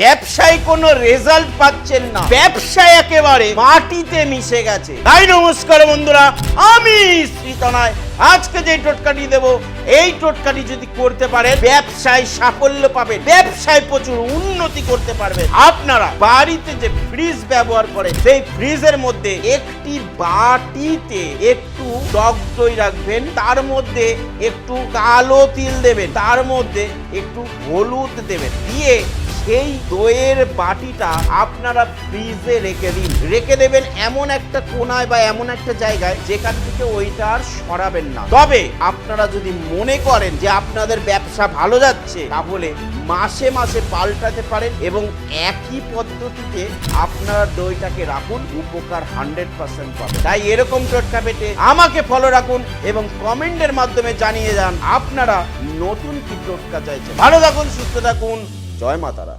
ব্যবসায় কোনো রেজাল্ট পাচ্ছেন না। ব্যবসায় একেবারে মাটিতে মিশে গেছে। তাই নমস্কার বন্ধুরা আমি শ্রীতনায় আজকে যে টোটকাটি দেব, এই টোটকাটি যদি করতে পারে, ব্যবসায় সাফল্য পাবে, ব্যবসায় প্রচুর উন্নতি করতে পারবে। আপনারা বাড়িতে যে ফ্রিজ ব্যবহার করে, সেই ফ্রিজের মধ্যে একটি বাটিতে একটু টক দই রাখবেন, তার মধ্যে একটু কালো তিল দেবেন, তার মধ্যে একটু হলুদ দেবেন। দিয়ে সেই দইয়ের বাটিটা আপনারা ফ্রিজে রেখে দিন। রেখে দেবেন এমন একটা কোনায় বা এমন একটা জায়গায় যেখান থেকে ওইটা আর সরাবেন না। তবে আপনারা যদি মনে করেন যে আপনাদের ব্যবসা ভালো যাচ্ছে, তাহলে মাসে মাসে পাল্টাতে পারেন এবং একই পদ্ধতিতে আপনারা দইটাকে রাখুন, উপকার হান্ড্রেড পার্সেন্ট পাবেন। তাই এরকম টোটকা পেটে আমাকে ফলো রাখুন এবং কমেন্টের মাধ্যমে জানিয়ে যান আপনারা নতুন কি টোটকা চাইছেন। ভালো থাকুন, সুস্থ থাকুন। জয় মাতারা